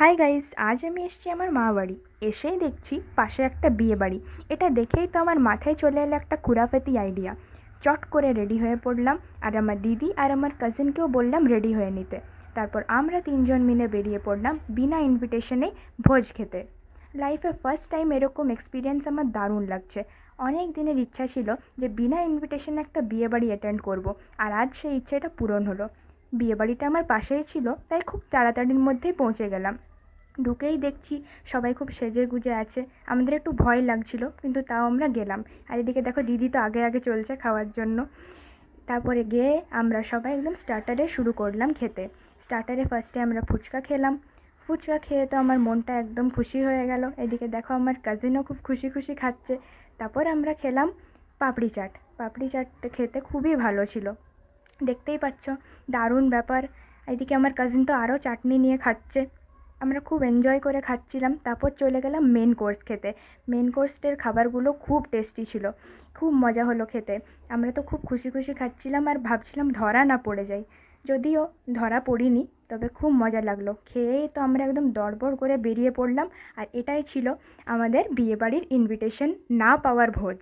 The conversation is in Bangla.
হাই গাইস আজ আমি এসেছি আমার মা বাড়ি। এসেই দেখছি পাশে একটা বিয়ে বাড়ি। এটা দেখেই তো আমার মাথায় চলে এলো একটা কুড়াফেতি আইডিয়া চট করে রেডি হয়ে পড়লাম আর আমার দিদি আর আমার কাজিনকেও বললাম রেডি হয়ে নিতে। তারপর আমরা তিনজন মিলে বেরিয়ে পড়লাম বিনা ইনভিটেশনে ভোজ খেতে। লাইফে ফার্স্ট টাইম এরকম এক্সপিরিয়েন্স আমার দারুণ লাগছে। অনেক দিনের ইচ্ছা ছিল যে বিনা ইনভিটেশনে একটা বিয়ে বাড়ি অ্যাটেন্ড করব আর আজ সেই ইচ্ছাটা পূরণ হলো। বিয়ে বাড়িটা আমার পাশেই ছিল, তাই খুব তাড়াতাড়ির মধ্যেই পৌঁছে গেলাম। ঢুকেই দেখছি সবাই খুব সেজে গুজে আছে। আমাদের একটু ভয় লাগছিল, কিন্তু তাও আমরা গেলাম। আর এদিকে দেখো দিদি তো আগে আগে চলছে খাওয়ার জন্য। তারপরে গিয়ে আমরা সবাই একদম স্টার্টারে শুরু করলাম খেতে। স্টার্টারে ফার্স্টে আমরা ফুচকা খেলাম। ফুচকা খেয়ে তো আমার মনটা একদম খুশি হয়ে গেল। এদিকে দেখো আমার কাজিনও খুব খুশি খুশি খাচ্ছে। তারপর আমরা খেলাম পাপড়ি চাট। পাপড়ি চাটটা খেতে খুবই ভালো ছিল। দেখতেই পাচ্ছ, দারুণ ব্যাপার। এদিকে আমার কাজিন তো আরও চাটনি নিয়ে খাচ্ছে। আমরা খুব এনজয় করে খাচ্ছিলাম। তারপর চলে গেলাম মেন কোর্স খেতে। মেন কোর্সের খাবারগুলো খুব টেস্টি ছিল। খুব মজা হলো খেতে। আমরা তো খুব খুশি খুশি খাচ্ছিলাম আর ভাবছিলাম ধরা না পড়ে যাই। যদিও ধরা পড়িনি, তবে খুব মজা লাগল। খেয়েই তো আমরা একদম দড়বড় করে বেরিয়ে পড়লাম। আর এটাই ছিল আমাদের বিয়েবাড়ির ইনভিটেশন না পাওয়ার ভোজ।